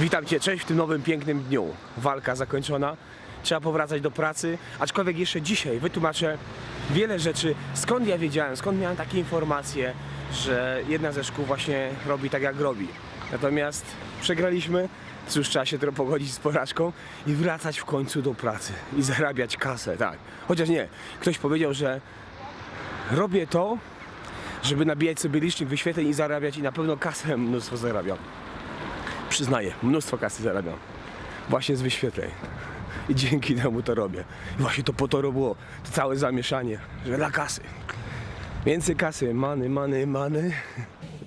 Witam Cię, cześć w tym nowym pięknym dniu. Walka zakończona, trzeba powracać do pracy, aczkolwiek jeszcze dzisiaj wytłumaczę wiele rzeczy, skąd ja wiedziałem, skąd miałem takie informacje, że jedna ze szkół właśnie robi tak jak robi. Natomiast przegraliśmy, cóż trzeba się trochę pogodzić z porażką i wracać w końcu do pracy i zarabiać kasę, tak. Chociaż nie, ktoś powiedział, że robię to, żeby nabijać sobie licznik wyświetleń i zarabiać i na pewno kasę mnóstwo zarabiam przyznaję, mnóstwo kasy zarabiam. Właśnie z wyświetleń. I dzięki temu to robię. I właśnie to po to było to całe zamieszanie, że dla kasy. Więcej kasy, many, many, many.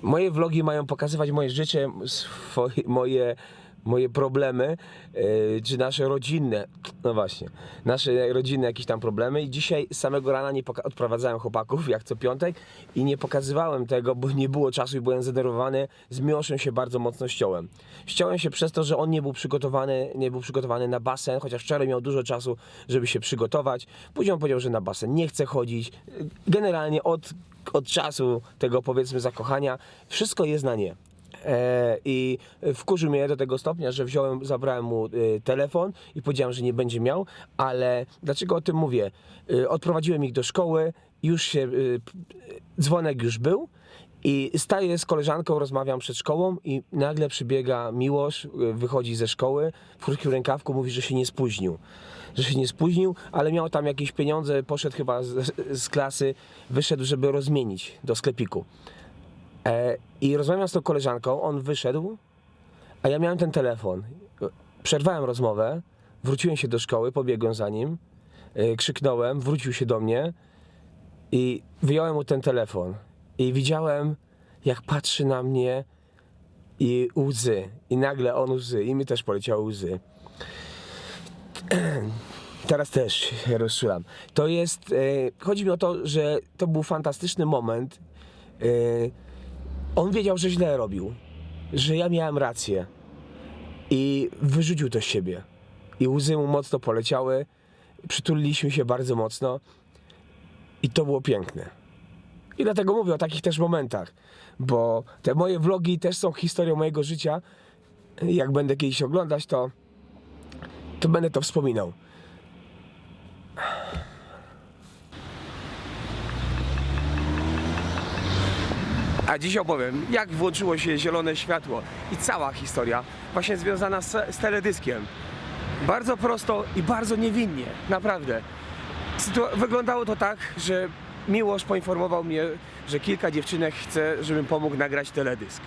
Moje vlogi mają pokazywać moje życie, swoje, moje, moje problemy, yy, czy nasze rodzinne, no właśnie, nasze rodzinne jakieś tam problemy i dzisiaj samego rana nie odprowadzałem chłopaków, jak co piątek i nie pokazywałem tego, bo nie było czasu i byłem zdenerwowany, z się bardzo mocno ściąłem. Ściąłem się przez to, że on nie był przygotowany, nie był przygotowany na basen, chociaż wczoraj miał dużo czasu, żeby się przygotować. Później on powiedział, że na basen nie chce chodzić. Generalnie od, od czasu tego powiedzmy zakochania wszystko jest na nie. E, I wkurzył mnie do tego stopnia, że wziąłem, zabrałem mu e, telefon i powiedziałem, że nie będzie miał, ale dlaczego o tym mówię? E, Odprowadziłem ich do szkoły, już się, dzwonek już był i staję z koleżanką, rozmawiam przed szkołą i nagle przybiega Miłosz, wychodzi ze szkoły, w krótkim rękawku mówi, że się nie spóźnił. Że się nie spóźnił, ale miał tam jakieś pieniądze, poszedł chyba z, z klasy, wyszedł, żeby rozmienić do sklepiku. E, I rozmawiam z tą koleżanką, on wyszedł, a ja miałem ten telefon. Przerwałem rozmowę, wróciłem się do szkoły, pobiegłem za nim, e, krzyknąłem, wrócił się do mnie i wyjąłem mu ten telefon. I widziałem, jak patrzy na mnie i łzy. I nagle on łzy. I mi też poleciały łzy. Teraz też rozczulam. To jest. E, chodzi mi o to, że to był fantastyczny moment. E, on wiedział, że źle robił, że ja miałem rację i wyrzucił to z siebie. I łzy mu mocno poleciały, przytuliliśmy się bardzo mocno i to było piękne. I dlatego mówię o takich też momentach, bo te moje vlogi też są historią mojego życia. Jak będę kiedyś oglądać, to, to będę to wspominał. A dziś opowiem, jak włączyło się zielone światło i cała historia właśnie związana z, z teledyskiem. Bardzo prosto i bardzo niewinnie, naprawdę. Sytu- wyglądało to tak, że Miłosz poinformował mnie, że kilka dziewczynek chce, żebym pomógł nagrać teledysk.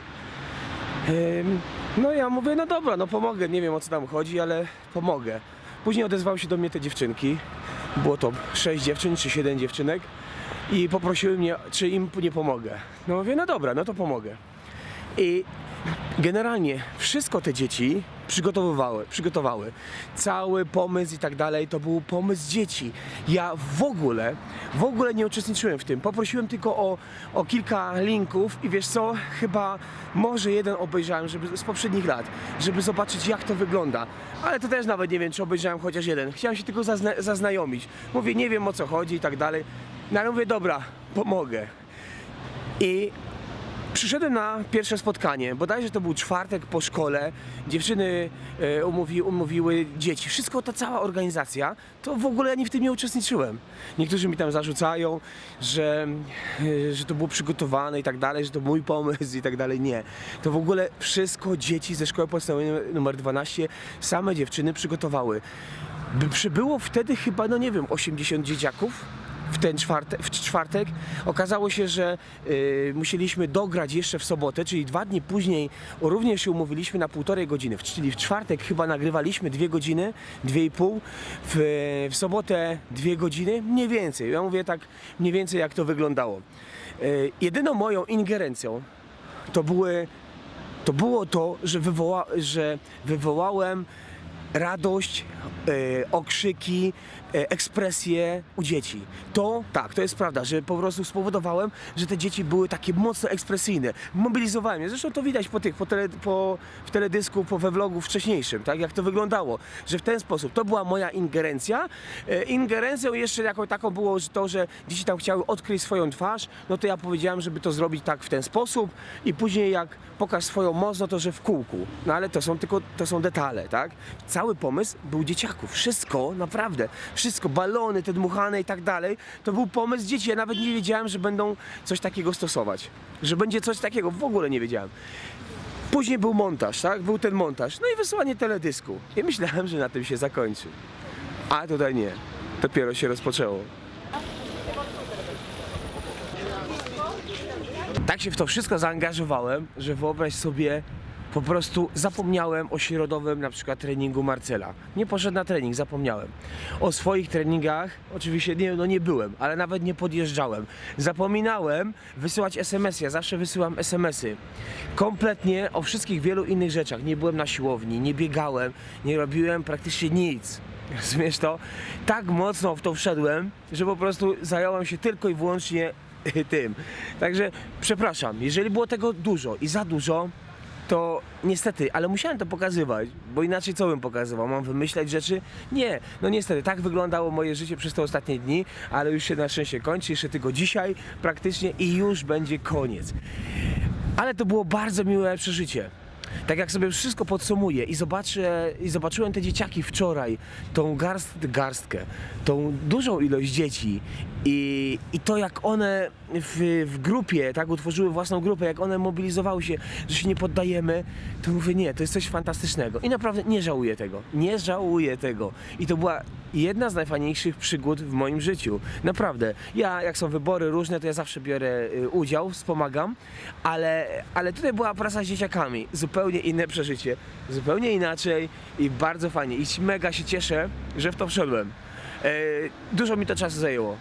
Ym, No ja mówię, no dobra, no pomogę, nie wiem o co tam chodzi, ale pomogę. Później odezwały się do mnie te dziewczynki, było to 6 dziewczyn czy 7 dziewczynek i poprosiły mnie, czy im nie pomogę. No mówię, no dobra, no to pomogę. I generalnie wszystko te dzieci przygotowywały, przygotowały. Cały pomysł i tak dalej to był pomysł dzieci. Ja w ogóle, w ogóle nie uczestniczyłem w tym. Poprosiłem tylko o, o kilka linków i wiesz co, chyba może jeden obejrzałem żeby, z poprzednich lat, żeby zobaczyć jak to wygląda. Ale to też nawet nie wiem, czy obejrzałem chociaż jeden. Chciałem się tylko zazna- zaznajomić. Mówię, nie wiem o co chodzi i tak dalej. No ale mówię, dobra, pomogę. I Przyszedłem na pierwsze spotkanie, bodajże to był czwartek po szkole, dziewczyny e, umówi, umówiły dzieci, wszystko, ta cała organizacja, to w ogóle ani w tym nie uczestniczyłem. Niektórzy mi tam zarzucają, że, e, że to było przygotowane i tak dalej, że to mój pomysł i tak dalej, nie. To w ogóle wszystko dzieci ze szkoły podstawowej numer 12, same dziewczyny przygotowały. By przybyło wtedy chyba, no nie wiem, 80 dzieciaków, w ten czwartek, w czwartek. Okazało się, że y, musieliśmy dograć jeszcze w sobotę, czyli dwa dni później również się umówiliśmy na półtorej godziny, czyli w czwartek chyba nagrywaliśmy dwie godziny, dwie i pół, w, w sobotę dwie godziny, mniej więcej, ja mówię tak mniej więcej jak to wyglądało. Y, jedyną moją ingerencją to były to było to, że, wywoła, że wywołałem radość, e, okrzyki, ekspresję u dzieci. To tak, to jest prawda, że po prostu spowodowałem, że te dzieci były takie mocno ekspresyjne. Mobilizowałem je. Zresztą to widać po tych, po, tele, po w teledysku, po we vlogu wcześniejszym, tak, jak to wyglądało, że w ten sposób, to była moja ingerencja. E, ingerencją jeszcze jako taką było to, że dzieci tam chciały odkryć swoją twarz, no to ja powiedziałem, żeby to zrobić tak w ten sposób i później jak pokaż swoją moc, no to że w kółku. No ale to są tylko, to są detale, tak? Cały pomysł był dzieciaków. Wszystko, naprawdę, balony, te dmuchane i tak dalej, to był pomysł dzieci. Ja nawet nie wiedziałem, że będą coś takiego stosować. Że będzie coś takiego, w ogóle nie wiedziałem. Później był montaż, tak? Był ten montaż. No i wysłanie teledysku. I myślałem, że na tym się zakończy. A tutaj nie. Dopiero się rozpoczęło. Tak się w to wszystko zaangażowałem, że wyobraź sobie, po prostu zapomniałem o środowym na przykład treningu Marcela. Nie poszedł na trening, zapomniałem. O swoich treningach oczywiście nie, no nie byłem, ale nawet nie podjeżdżałem. Zapominałem wysyłać SMS-y, ja zawsze wysyłam SMS-y. Kompletnie o wszystkich wielu innych rzeczach. Nie byłem na siłowni, nie biegałem, nie robiłem praktycznie nic. Rozumiesz to? Tak mocno w to wszedłem, że po prostu zająłem się tylko i wyłącznie tym. Także przepraszam, jeżeli było tego dużo i za dużo, to niestety, ale musiałem to pokazywać, bo inaczej co bym pokazywał? Mam wymyślać rzeczy? Nie, no niestety, tak wyglądało moje życie przez te ostatnie dni, ale już się na szczęście kończy, jeszcze tylko dzisiaj praktycznie i już będzie koniec. Ale to było bardzo miłe przeżycie. Tak jak sobie wszystko podsumuję i zobaczę, i zobaczyłem te dzieciaki wczoraj, tą garst, garstkę, tą dużą ilość dzieci i, i to jak one w, w grupie, tak, utworzyły własną grupę, jak one mobilizowały się, że się nie poddajemy, to mówię, nie, to jest coś fantastycznego. I naprawdę nie żałuję tego, nie żałuję tego. I to była jedna z najfajniejszych przygód w moim życiu. Naprawdę. Ja, jak są wybory różne, to ja zawsze biorę y, udział, wspomagam, ale, ale tutaj była praca z dzieciakami. Zupełnie inne przeżycie, zupełnie inaczej i bardzo fajnie. I mega się cieszę, że w to wszedłem. E, dużo mi to czasu zajęło.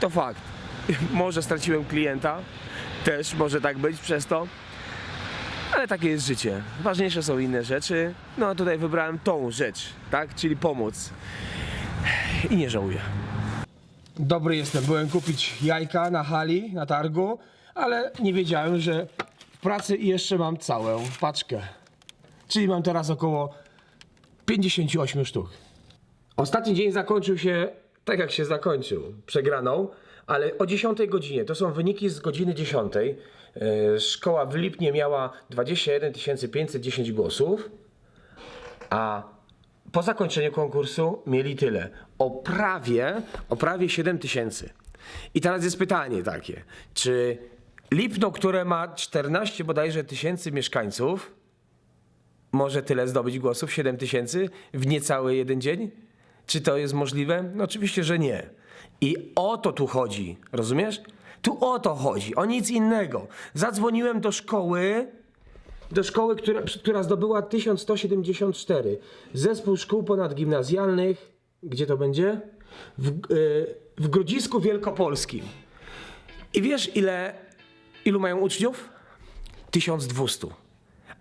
To fakt. Może straciłem klienta, też może tak być przez to. Ale takie jest życie. Ważniejsze są inne rzeczy. No a tutaj wybrałem tą rzecz, tak? Czyli pomóc i nie żałuję. Dobry jestem. Byłem kupić jajka na hali, na targu, ale nie wiedziałem, że w pracy jeszcze mam całą paczkę. Czyli mam teraz około 58 sztuk. Ostatni dzień zakończył się tak, jak się zakończył. Przegraną, ale o 10 godzinie. To są wyniki z godziny 10. Yy, Szkoła w Lipnie miała 21 510 głosów, a po zakończeniu konkursu mieli tyle. O prawie, o prawie 7 tysięcy. I teraz jest pytanie takie, czy Lipno, które ma 14 bodajże tysięcy mieszkańców, może tyle zdobyć głosów, 7 tysięcy w niecały jeden dzień? Czy to jest możliwe? No oczywiście, że nie. I o to tu chodzi, rozumiesz? Tu o to chodzi, o nic innego. Zadzwoniłem do szkoły, do szkoły, która, która zdobyła 1174. Zespół szkół ponadgimnazjalnych, gdzie to będzie? W, yy, w Grodzisku Wielkopolskim. I wiesz, ile, ilu mają uczniów? 1200.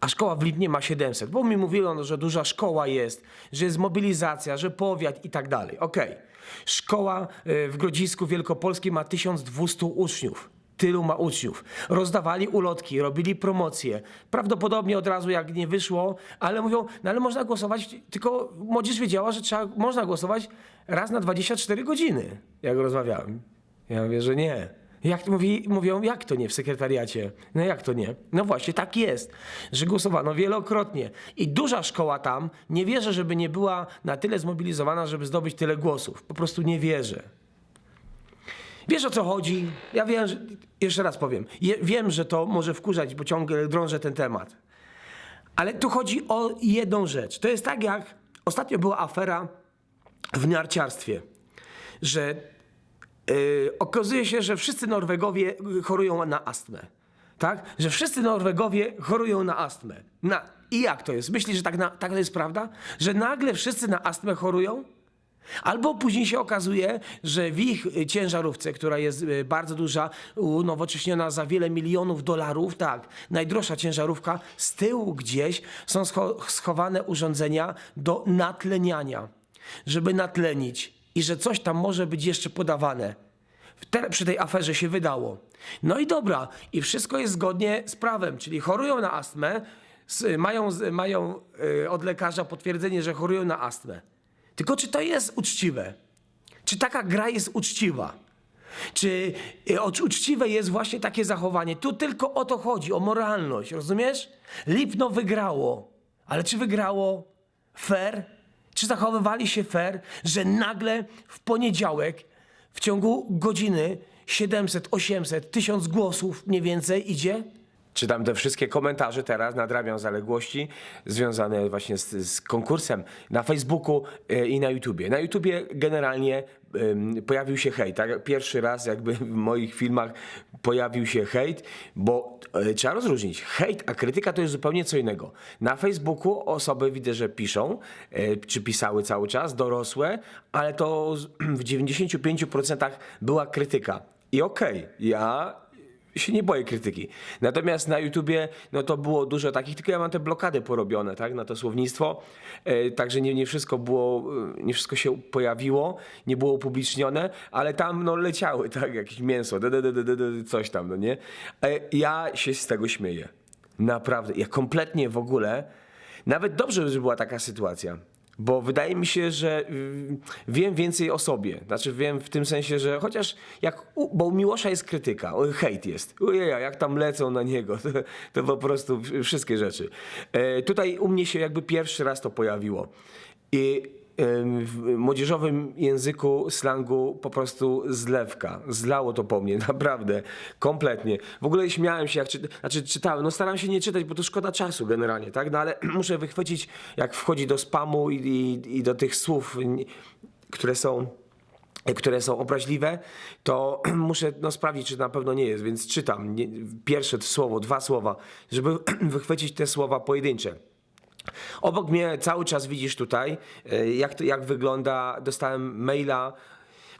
A szkoła w Lipnie ma 700, bo mi mówiono, że duża szkoła jest, że jest mobilizacja, że powiat i tak dalej. Okej. Szkoła y, w Grodzisku Wielkopolskim ma 1200 uczniów. Tylu ma uczniów. Rozdawali ulotki, robili promocje. Prawdopodobnie od razu jak nie wyszło, ale mówią, no ale można głosować, tylko młodzież wiedziała, że trzeba, można głosować raz na 24 godziny, jak rozmawiałem. Ja mówię, że nie. Jak mówi, mówią, jak to nie w sekretariacie? No jak to nie? No właśnie, tak jest, że głosowano wielokrotnie. I duża szkoła tam, nie wierzę, żeby nie była na tyle zmobilizowana, żeby zdobyć tyle głosów. Po prostu nie wierzę. Wiesz o co chodzi? Ja wiem, że, jeszcze raz powiem, je, wiem, że to może wkurzać, bo ciągle drążę ten temat. Ale tu chodzi o jedną rzecz. To jest tak jak ostatnio była afera w narciarstwie, że Yy, okazuje się, że wszyscy Norwegowie chorują na astmę. Tak? Że wszyscy Norwegowie chorują na astmę. Na, I jak to jest? Myślisz, że tak, na, tak to jest prawda? Że nagle wszyscy na astmę chorują? Albo później się okazuje, że w ich y, ciężarówce, która jest y, bardzo duża, unowocześniona za wiele milionów dolarów, tak, najdroższa ciężarówka, z tyłu gdzieś są scho- schowane urządzenia do natleniania, żeby natlenić i że coś tam może być jeszcze podawane. Przy tej aferze się wydało. No i dobra, i wszystko jest zgodnie z prawem, czyli chorują na astmę, mają, mają y, od lekarza potwierdzenie, że chorują na astmę. Tylko czy to jest uczciwe? Czy taka gra jest uczciwa? Czy y, uczciwe jest właśnie takie zachowanie? Tu tylko o to chodzi, o moralność, rozumiesz? Lipno wygrało, ale czy wygrało fair? Czy zachowywali się fair, że nagle w poniedziałek w ciągu godziny 700, 800, 1000 głosów mniej więcej idzie? Czytam te wszystkie komentarze teraz, nadrabiam zaległości związane właśnie z, z konkursem na Facebooku e, i na YouTubie. Na YouTubie generalnie pojawił się hejt. Tak? Pierwszy raz jakby w moich filmach pojawił się hejt, bo e, trzeba rozróżnić. Hejt, a krytyka to jest zupełnie co innego. Na Facebooku osoby widzę, że piszą, e, czy pisały cały czas, dorosłe, ale to w 95% była krytyka. I okej, ja się nie boję krytyki. Natomiast na YouTubie no to było dużo takich, tylko ja mam te blokady porobione, tak, na to słownictwo. E, także nie, nie wszystko było, e, nie wszystko się pojawiło, nie było upublicznione, ale tam no leciały, tak, jakieś mięso, de, de, de, de, de, coś tam, no nie? E, ja się z tego śmieję. Naprawdę. Ja kompletnie w ogóle, nawet dobrze, że była taka sytuacja. Bo wydaje mi się, że y, wiem więcej o sobie. Znaczy wiem w tym sensie, że chociaż jak, u, bo u Miłosza jest krytyka, hejt jest. Ojej, jak tam lecą na niego, to, to po prostu wszystkie rzeczy. E, tutaj u mnie się jakby pierwszy raz to pojawiło. I młodzieżowym języku, slangu po prostu zlewka. Zlało to po mnie, naprawdę, kompletnie. W ogóle śmiałem się, jak czyta, znaczy czytałem, no staram się nie czytać, bo to szkoda czasu generalnie, tak? No ale muszę wychwycić, jak wchodzi do spamu i, i, i do tych słów, które są które są obraźliwe, to muszę no, sprawdzić, czy na pewno nie jest, więc czytam nie, pierwsze słowo, dwa słowa, żeby wychwycić te słowa pojedyncze. Obok mnie cały czas widzisz tutaj, e, jak, to, jak wygląda. Dostałem maila.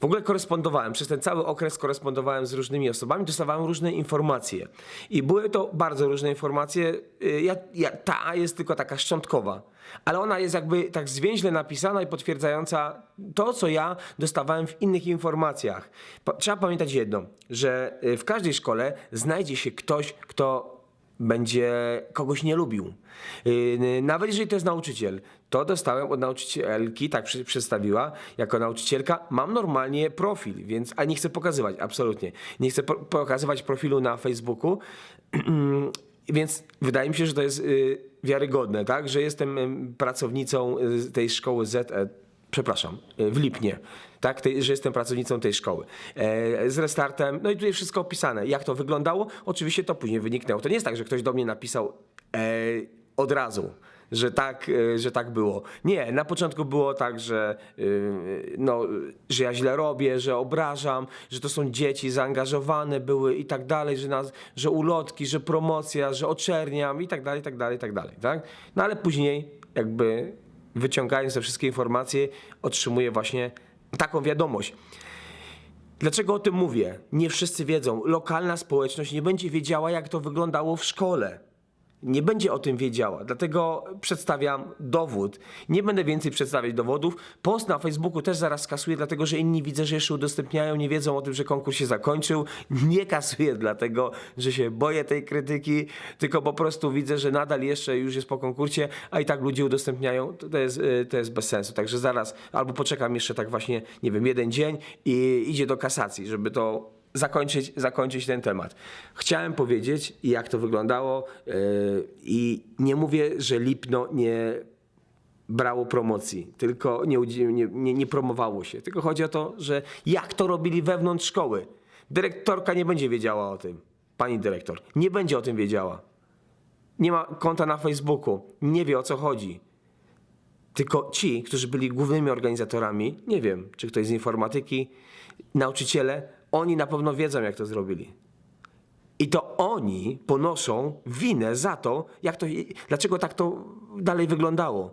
W ogóle korespondowałem, przez ten cały okres korespondowałem z różnymi osobami, dostawałem różne informacje. I były to bardzo różne informacje. E, Ja, ja, ta jest tylko taka szczątkowa, ale ona jest jakby tak zwięźle napisana i potwierdzająca to, co ja dostawałem w innych informacjach. Trzeba pamiętać jedno, że e, w każdej szkole znajdzie się ktoś, kto będzie kogoś nie lubił. Yy, Nawet jeżeli to jest nauczyciel, to dostałem od nauczycielki, tak przedstawiła, jako nauczycielka, mam normalnie profil, więc, a nie chcę pokazywać, absolutnie. Nie chcę po, pokazywać profilu na Facebooku, więc wydaje mi się, że to jest yy, wiarygodne, tak, że jestem em, pracownicą y, tej szkoły ZE, przepraszam, y, w Lipnie, tak, tej, że jestem pracownicą tej szkoły. E, z restartem, no i tutaj wszystko opisane. Jak to wyglądało? Oczywiście to później wyniknęło. To nie jest tak, że ktoś do mnie napisał e, od razu. Że tak, e, że tak było. Nie, na początku było tak, że, y, no, że ja źle robię, że obrażam, że to są dzieci zaangażowane były i tak dalej, że, nas, że ulotki, że promocja, że oczerniam i tak dalej, i tak dalej, i tak dalej. Tak? No ale później jakby wyciągając te wszystkie informacje otrzymuję właśnie taką wiadomość. Dlaczego o tym mówię? Nie wszyscy wiedzą. Lokalna społeczność nie będzie wiedziała, jak to wyglądało w szkole. Nie będzie o tym wiedziała, dlatego przedstawiam dowód. Nie będę więcej przedstawiać dowodów. Post na Facebooku też zaraz skasuję, dlatego że inni widzę, że jeszcze udostępniają, nie wiedzą o tym, że konkurs się zakończył. Nie kasuję dlatego, że się boję tej krytyki, tylko po prostu widzę, że nadal jeszcze już jest po konkursie, a i tak ludzie udostępniają. To jest, y, to jest bez sensu. Także zaraz albo poczekam jeszcze tak właśnie, nie wiem, jeden dzień i idzie do kasacji, żeby to zakończyć, zakończyć ten temat. Chciałem powiedzieć, jak to wyglądało yy, i nie mówię, że Lipno nie brało promocji, tylko nie, nie, nie promowało się. Tylko chodzi o to, że jak to robili wewnątrz szkoły. Dyrektorka nie będzie wiedziała o tym. Pani dyrektor nie będzie o tym wiedziała. Nie ma konta na Facebooku, nie wie o co chodzi. Tylko ci, którzy byli głównymi organizatorami, nie wiem, czy ktoś z informatyki, nauczyciele, oni na pewno wiedzą, jak to zrobili. I to oni ponoszą winę za to, jak to, dlaczego tak to dalej wyglądało.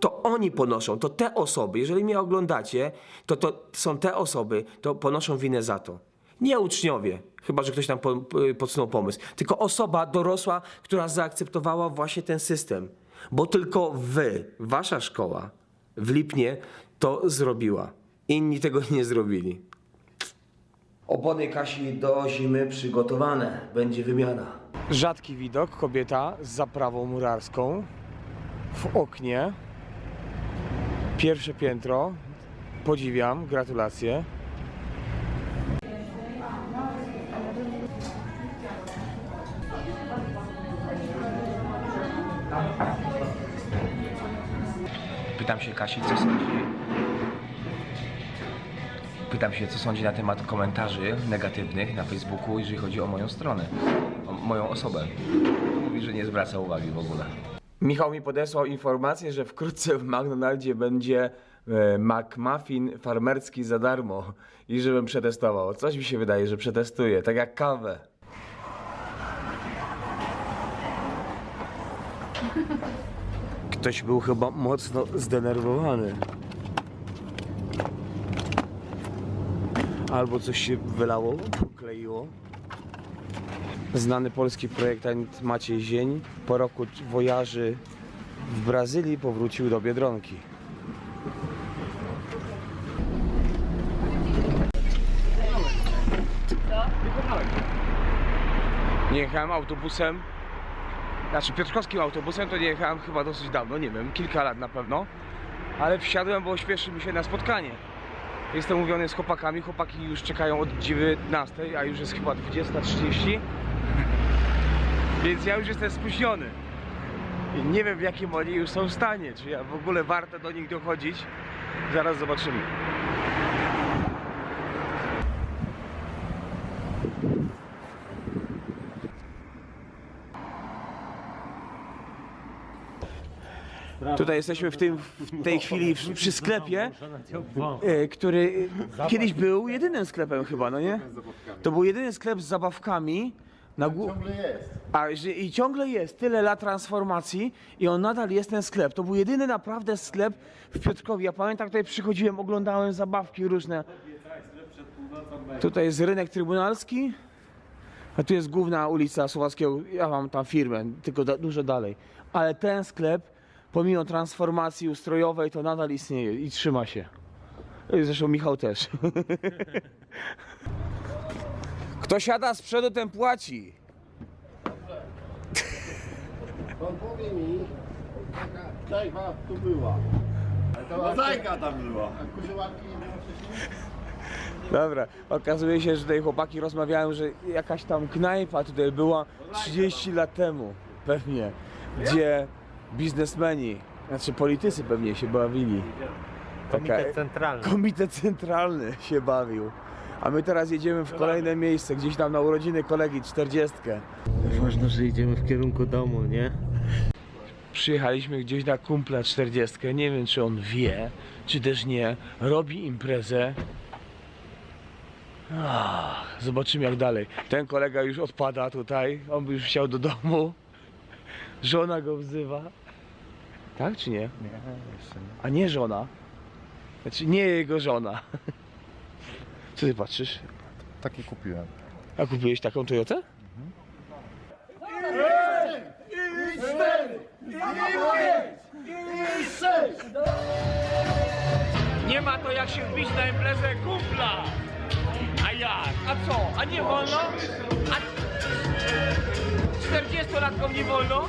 To oni ponoszą, to te osoby, jeżeli mnie oglądacie, to to są te osoby, to ponoszą winę za to. Nie uczniowie, chyba że ktoś tam po, po- podsunął pomysł, tylko osoba dorosła, która zaakceptowała właśnie ten system. Bo tylko wy, wasza szkoła w Lipnie to zrobiła. Inni tego nie zrobili. Opony Kasi do zimy przygotowane. Będzie wymiana. Rzadki widok. Kobieta z zaprawą murarską w oknie. Pierwsze piętro. Podziwiam. Gratulacje. Pytam się Kasi, co sądzi. Pytam się, co sądzi na temat komentarzy negatywnych na Facebooku, jeżeli chodzi o moją stronę, o moją osobę. Mówi, że nie zwraca uwagi w ogóle. Michał mi podesłał informację, że wkrótce w McDonaldzie będzie e, McMuffin farmerski za darmo i żebym przetestował. Coś mi się wydaje, że przetestuję, tak jak kawę. Ktoś był chyba mocno zdenerwowany. Albo coś się wylało, pokleiło. Znany polski projektant Maciej Zień po roku wojaży w Brazylii powrócił do Biedronki. Nie jechałem autobusem, znaczy piotrkowskim autobusem, to nie jechałem chyba dosyć dawno, nie wiem, kilka lat na pewno. Ale wsiadłem, bo śpieszy mi się na spotkanie. Jestem umówiony z chłopakami, chłopaki już czekają od 19, a już jest chyba 20.30. Więc ja już jestem spóźniony. I nie wiem w jakim oni już są w stanie, czy ja w ogóle warto do nich dochodzić. Zaraz zobaczymy. Tutaj jesteśmy w, tym, w tej chwili przy sklepie, e, który kiedyś był jedynym sklepem chyba, no nie? To był jedyny sklep z zabawkami. Na gó- A że, i ciągle jest tyle lat transformacji i on nadal jest ten sklep. To był jedyny naprawdę sklep w Piotrkowie. Ja pamiętam, tutaj przychodziłem, oglądałem zabawki różne. Tutaj jest rynek trybunalski, a tu jest główna ulica Słowackiego. Ja mam tam firmę, tylko da, dużo dalej. Ale ten sklep, pomimo transformacji ustrojowej, to nadal istnieje i trzyma się. Zresztą Michał też. Kto siada z przodu, ten płaci. Pan powie mi, jaka knajpa tu była. Mozaika tam była. Dobra, okazuje się, że tutaj chłopaki rozmawiają, że jakaś tam knajpa tutaj była 30 lat temu, pewnie, gdzie biznesmeni, znaczy politycy pewnie się bawili. Komitet Centralny. Komitet Centralny się bawił. A my teraz jedziemy w kolejne miejsce, gdzieś tam na urodziny kolegi, 40. Ważne, że idziemy w kierunku domu, nie? Przyjechaliśmy gdzieś na kumpla 40. Nie wiem, czy on wie, czy też nie. Robi imprezę. Ach, zobaczymy jak dalej. Ten kolega już odpada tutaj. On by już chciał do domu. Żona go wzywa. Tak czy nie? Nie, jeszcze nie. A nie żona. Znaczy nie jego żona. Co ty patrzysz? Taki kupiłem. A kupiłeś taką Toyotę? Nie ma to jak się wbić na imprezę kumpla! A jak? A co? A nie wolno? A 40-latkom nie wolno?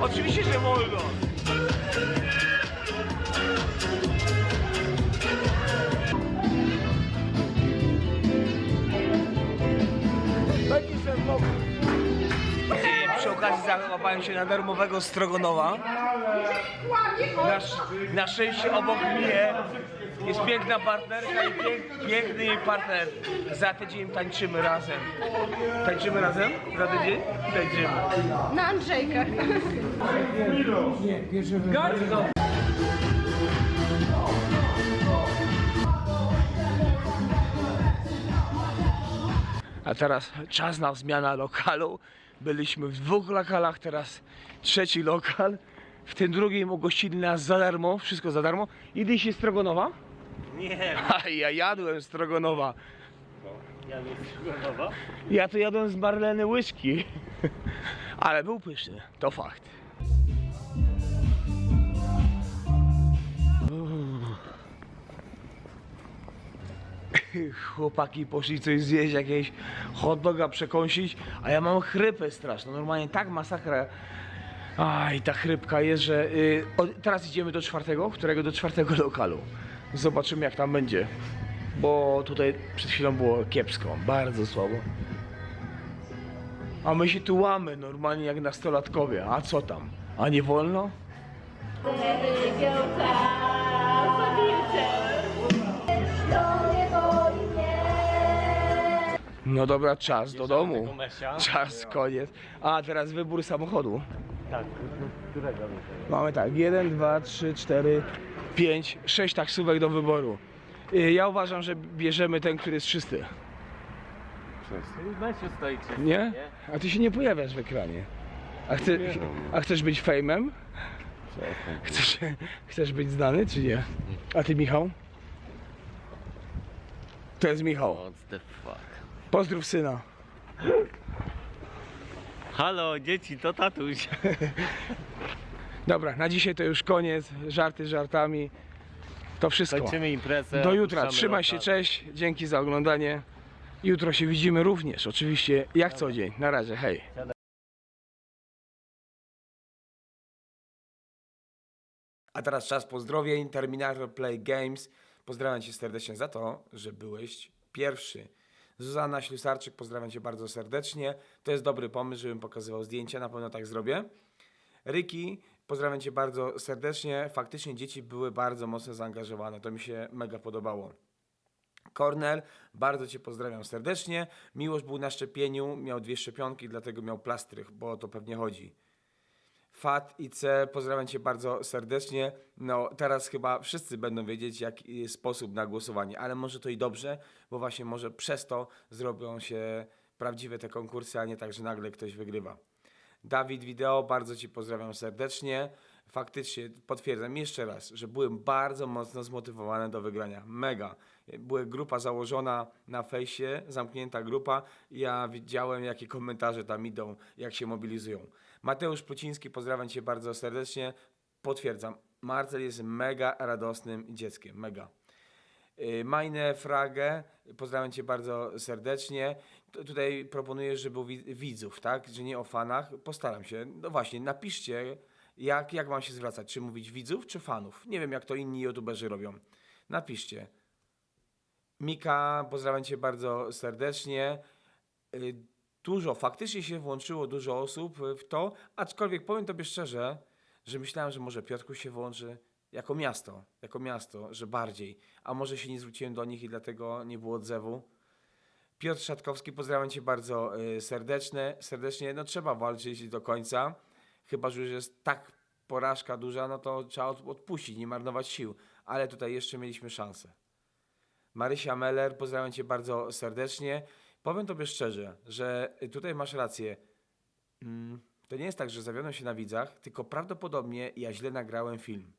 Oczywiście, że wolno. Mokry. Przy okazji załapałem się na darmowego strogonowa. Na, na szczęście obok mnie jest piękna partnerka i pięk, piękny jej partner. Za tydzień tańczymy razem. Tańczymy razem? Za tydzień? Tańczymy. Na Andrzejkach. A teraz czas na zmiana lokalu. Byliśmy w dwóch lokalach, teraz trzeci lokal. W tym drugim ugościli nas za darmo, wszystko za darmo. Idę się Strogonowa? Nie, A ja jadłem strogonowa. No, ja nie przygotowa. Ja to jadłem z Marleny łyżki. Ale był pyszny, to fakt. Chłopaki poszli coś zjeść, jakieś hot doga przekąsić, a ja mam chrypę straszną. Normalnie tak masakra. Aj, ta chrypka jest, że. Y, teraz idziemy do czwartego, którego do czwartego lokalu. Zobaczymy jak tam będzie, bo tutaj przed chwilą było kiepsko, bardzo słabo. A my się tu łamy normalnie jak nastolatkowie, a co tam? A nie wolno? No dobra, czas do domu. Czas, koniec. A teraz wybór samochodu. Tak, którego? Mamy tak, 1, 2, 3, 4, 5, 6 taksówek do wyboru. Y, Ja uważam, że bierzemy ten, który jest czysty. Stoicie. Nie? A ty się nie pojawiasz w ekranie. A, chce, a chcesz być fejmem? Chcesz, chcesz być znany, czy nie? A ty, Michał? To jest Michał. What the fuck? Pozdrów syna. Halo, dzieci, to tatuś. Dobra, na dzisiaj to już koniec. Żarty żartami. To wszystko. Kończymy imprezę. Do jutra. Trzymaj się, lokal. cześć. Dzięki za oglądanie. Jutro się widzimy również, oczywiście, jak co dzień. Na razie, hej. A teraz czas pozdrowień. Terminator Play Games. Pozdrawiam Cię serdecznie za to, że byłeś pierwszy. Zuzanna Ślusarczyk, pozdrawiam Cię bardzo serdecznie. To jest dobry pomysł, żebym pokazywał zdjęcia, na pewno tak zrobię. Ryki, pozdrawiam Cię bardzo serdecznie. Faktycznie dzieci były bardzo mocno zaangażowane, to mi się mega podobało. Kornel, bardzo Cię pozdrawiam serdecznie. Miłosz był na szczepieniu, miał dwie szczepionki, dlatego miał plastrych, bo o to pewnie chodzi. Fat i C, pozdrawiam Cię bardzo serdecznie. No, teraz chyba wszyscy będą wiedzieć, jaki sposób na głosowanie, ale może to i dobrze, bo właśnie może przez to zrobią się prawdziwe te konkursy, a nie tak, że nagle ktoś wygrywa. Dawid Wideo, bardzo Ci pozdrawiam serdecznie. Faktycznie potwierdzam jeszcze raz, że byłem bardzo mocno zmotywowany do wygrania. Mega. Była grupa założona na fejsie, zamknięta grupa. Ja widziałem, jakie komentarze tam idą, jak się mobilizują. Mateusz Pluciński, pozdrawiam Cię bardzo serdecznie. Potwierdzam, Marcel jest mega radosnym dzieckiem. Mega. Y, Majne Frage, pozdrawiam Cię bardzo serdecznie. Tu- Tutaj proponuję, żeby widzów, tak? Że nie o fanach. Postaram się. No właśnie, napiszcie, jak, jak mam się zwracać. Czy mówić widzów, czy fanów? Nie wiem, jak to inni youtuberzy robią. Napiszcie. Mika, pozdrawiam Cię bardzo serdecznie. Y, Dużo, faktycznie się włączyło dużo osób w to, aczkolwiek powiem Tobie szczerze, że myślałem, że może Piotrku się włączy jako miasto, jako miasto, że bardziej, a może się nie zwróciłem do nich i dlatego nie było odzewu. Piotr Szatkowski, pozdrawiam Cię bardzo y, serdeczne, serdecznie. No trzeba walczyć do końca, chyba że już jest tak porażka duża, no to trzeba od- odpuścić, nie marnować sił, ale tutaj jeszcze mieliśmy szansę. Marysia Meller, pozdrawiam Cię bardzo serdecznie. Powiem Tobie szczerze, że tutaj masz rację. Mm, To nie jest tak, że zawiodłem się na widzach, tylko prawdopodobnie ja źle nagrałem film.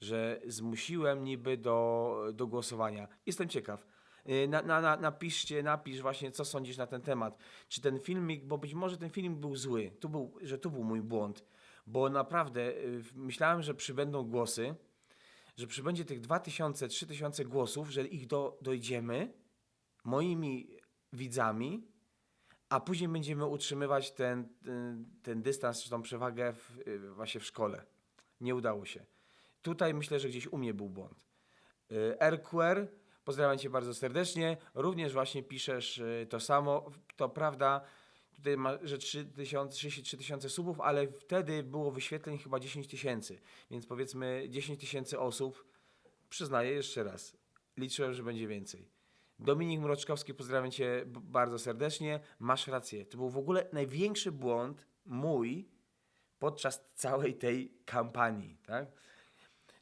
Że zmusiłem niby do, do głosowania. Jestem ciekaw. Y, Na, na, na, napiszcie, napisz właśnie, co sądzisz na ten temat. Czy ten filmik, bo być może ten film był zły, tu był, że tu był mój błąd. Bo naprawdę y, myślałem, że przybędą głosy, że przybędzie tych 2000, 3000 głosów, że ich do, dojdziemy moimi widzami, a później będziemy utrzymywać ten, ten, ten dystans, czy tą przewagę w, y, właśnie w szkole. Nie udało się. Tutaj myślę, że gdzieś u mnie był błąd. Y, RQR, pozdrawiam Cię bardzo serdecznie. Również właśnie piszesz y, to samo. To prawda, tutaj ma, że 3000, 33 tysiące subów, ale wtedy było wyświetleń chyba 10 tysięcy. Więc powiedzmy 10 tysięcy osób. Przyznaję jeszcze raz. Liczyłem, że będzie więcej. Dominik Mroczkowski, pozdrawiam Cię bardzo serdecznie. Masz rację. To był w ogóle największy błąd mój podczas całej tej kampanii. Tak?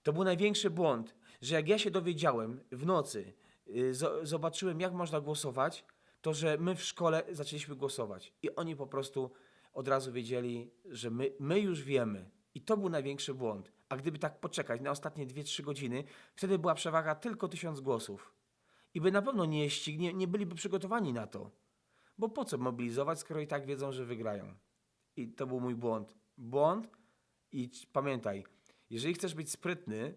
To był największy błąd, że jak ja się dowiedziałem w nocy, y, zo- zobaczyłem, jak można głosować, to że my w szkole zaczęliśmy głosować. I oni po prostu od razu wiedzieli, że my, my już wiemy. I to był największy błąd. A gdyby tak poczekać na ostatnie 2-3 godziny, wtedy była przewaga tylko tysiąc głosów. I by na pewno nie, ścignie, nie byliby przygotowani na to. Bo po co mobilizować, skoro i tak wiedzą, że wygrają? I to był mój błąd. Błąd i pamiętaj, jeżeli chcesz być sprytny,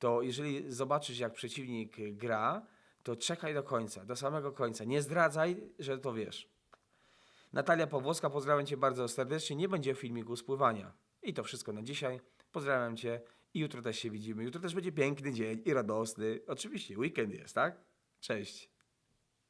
to jeżeli zobaczysz, jak przeciwnik gra, to czekaj do końca, do samego końca. Nie zdradzaj, że to wiesz. Natalia Pawłowska, pozdrawiam Cię bardzo serdecznie. Nie będzie filmiku spływania. I to wszystko na dzisiaj. Pozdrawiam Cię i jutro też się widzimy. Jutro też będzie piękny dzień i radosny. Oczywiście, weekend jest, tak? Cześć.